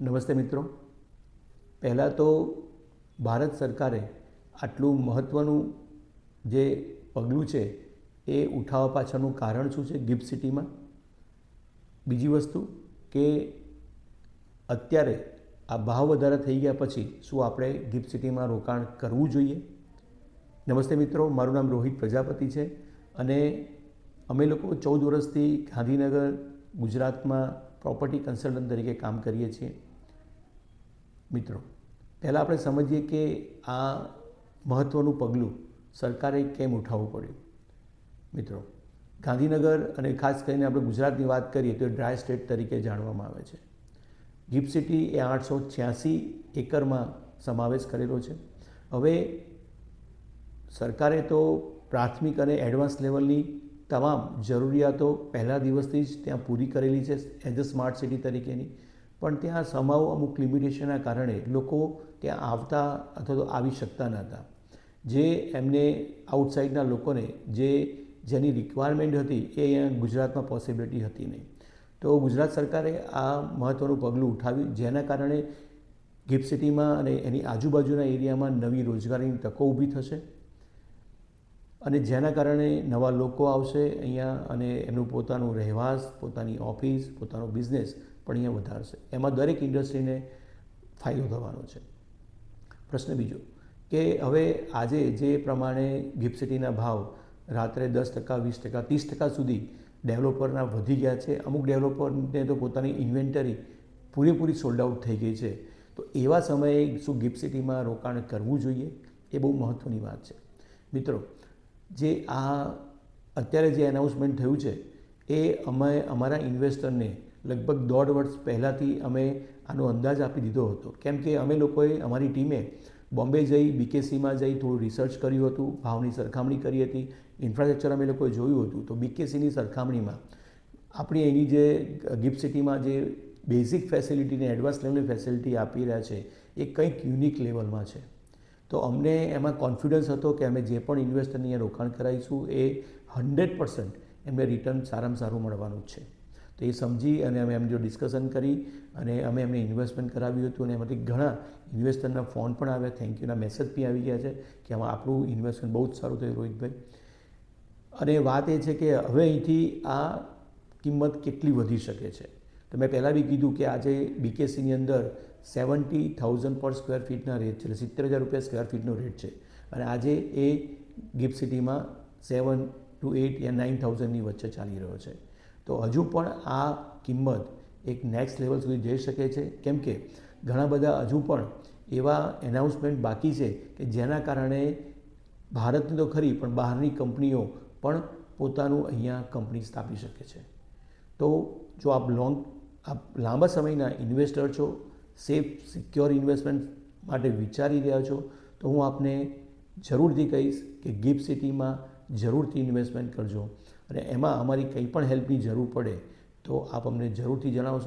નમસ્તે મિત્રો. પહેલાં તો ભારત સરકારે આટલું મહત્ત્વનું જે પગલું છે એ ઉઠાવવા પાછળનું કારણ શું છે ગિફ્ટ સિટીમાં? બીજી વસ્તુ કે અત્યારે આ ભાવ વધારા થઈ ગયા પછી શું આપણે ગિફ્ટ સિટીમાં રોકાણ કરવું જોઈએ? નમસ્તે મિત્રો, મારું નામ રોહિત પ્રજાપતિ છે અને અમે લોકો ચૌદ વર્ષથી ગાંધીનગર ગુજરાતમાં પ્રોપર્ટી કન્સલ્ટન્ટ તરીકે કામ કરીએ છીએ. મિત્રો, પહેલાં આપણે સમજીએ કે આ મહત્ત્વનું પગલું સરકારે કેમ ઉઠાવવું પડ્યું? મિત્રો, ગાંધીનગર અને ખાસ કરીને આપણે ગુજરાતની વાત કરીએ તો ડ્રાય સ્ટેટ તરીકે જાણવામાં આવે છે. ગિફ્ટ સિટી એ આઠસો છ્યાસી એકરમાં સમાવેશ કરેલો છે. હવે સરકારે તો પ્રાથમિક અને એડવાન્સ લેવલની તમામ જરૂરિયાતો પહેલા દિવસથી જ ત્યાં પૂરી કરેલી છે, એઝ અ સ્માર્ટ સિટી તરીકેની. પણ ત્યાં સમાવ અમુક લિમિટેશનના કારણે લોકો ત્યાં આવતા અથવા તો આવી શકતા નહોતા જે એમને આઉટસાઇડના લોકોને જે જેની રિક્વાયરમેન્ટ હતી એ અહીંયા ગુજરાતમાં પોસિબિલિટી હતી નહીં. તો ગુજરાત સરકારે આ મહત્ત્વનું પગલું ઉઠાવ્યું, જેના કારણે ગિફ્ટ સિટીમાં અને એની આજુબાજુના એરિયામાં નવી રોજગારીની તકો ઊભી થશે. અને જેના કારણે નવા લોકો આવશે અહીંયા અને એમનું પોતાનું રહેવાસ, પોતાની ઓફિસ, પોતાનો બિઝનેસ પણ અહીંયા વધારશે. એમાં દરેક ઇન્ડસ્ટ્રીને ફાયદો થવાનો છે. પ્રશ્ન બીજો, કે હવે આજે જે પ્રમાણે ગિફ્ટ સિટીના ભાવ રાત્રે દસ ટકા, વીસ ટકા, ત્રીસ ટકા સુધી ડેવલપરના વધી ગયા છે, અમુક ડેવલપરને તો પોતાની ઇન્વેન્ટરી પૂરેપૂરી સોલ્ડ આઉટ થઈ ગઈ છે. તો એવા સમયે શું ગિફ્ટ સિટીમાં રોકાણ કરવું જોઈએ? એ બહુ મહત્ત્વની વાત છે. મિત્રો જે આ અત્યારે જે એનાઉન્સમેન્ટ થયું છે, એ અમે અમારા ઇન્વેસ્ટરને લગભગ દોઢ વર્ષ પહેલાંથી અમે આનો અંદાજ આપી દીધો હતો. કેમ કે અમે લોકોએ, અમારી ટીમે બોમ્બે જઈ બીકેસીમાં જઈ થોડું રિસર્ચ કર્યું હતું, ભાવની સરખામણી કરી હતી ઇન્ફ્રાસ્ટ્રક્ચર અમે લોકોએ જોયું હતું. તો બીકેસીની સરખામણીમાં આપણી એની જે ગિફ્ટ સિટીમાં જે બેઝિક ફેસિલિટીને એડવાન્સ લેવલની ફેસિલિટી આપી રહ્યા છે, એ કંઈક યુનિક લેવલમાં છે. તો અમને એમાં કોન્ફિડન્સ હતો કે અમે જે પણ ઇન્વેસ્ટરની અહીંયા રોકાણ કરાવીશું એ હંડ્રેડ પર્સન્ટ એમને રિટર્ન સારામાં સારું મળવાનું છે. તો એ સમજી અને અમે એમની જો ડિસ્કશન કરી અને અમે એમને ઇન્વેસ્ટમેન્ટ કરાવ્યું હતું અને એમાંથી ઘણા ઇન્વેસ્ટરના ફોન પણ આવ્યા. થેન્ક યુના મેસેજ બી આવી ગયા છે કે આમાં આપણું ઇન્વેસ્ટમેન્ટ બહુ જ સારું થયું રોહિતભાઈ. અને વાત એ છે કે હવે અહીંથી આ કિંમત કેટલી વધી શકે છે? તો મેં પહેલાં બી કીધું કે આજે બીકેસીની અંદર સેવન્ટી થાઉઝન્ડ પર સ્ક્વેર ફીટના રેટ છે સિત્તેર હજાર રૂપિયા સ્ક્વેર ફીટનો રેટ છે. અને આજે એ ગિફ્ટ સિટીમાં સેવન ટુ એટ યા નાઇન થાઉઝન્ડની વચ્ચે ચાલી રહ્યો છે. તો હજુ પણ આ કિંમત એક નેક્સ્ટ લેવલ સુધી જઈ શકે છે. કેમ કે ઘણા બધા હજુ પણ એવા એનાઉન્સમેન્ટ બાકી છે કે જેના કારણે ભારતની તો ખરી, પણ બહારની કંપનીઓ પણ પોતાનું અહીંયા કંપની સ્થાપી શકે છે. તો જો આપ લોંગ આપ લાંબા સમયના ઇન્વેસ્ટર છો, સેફ, સિક્યોર ઇન્વેસ્ટમેન્ટ માટે વિચારી રહ્યા છો, તો હું આપને જરૂરથી કહીશ કે ગિફ્ટ સિટીમાં જરૂરથી ઇન્વેસ્ટમેન્ટ કરજો. અને એમાં અમારી કંઈ પણ હેલ્પની જરૂર પડે, તો આપ અમને જરૂરથી જણાવશો.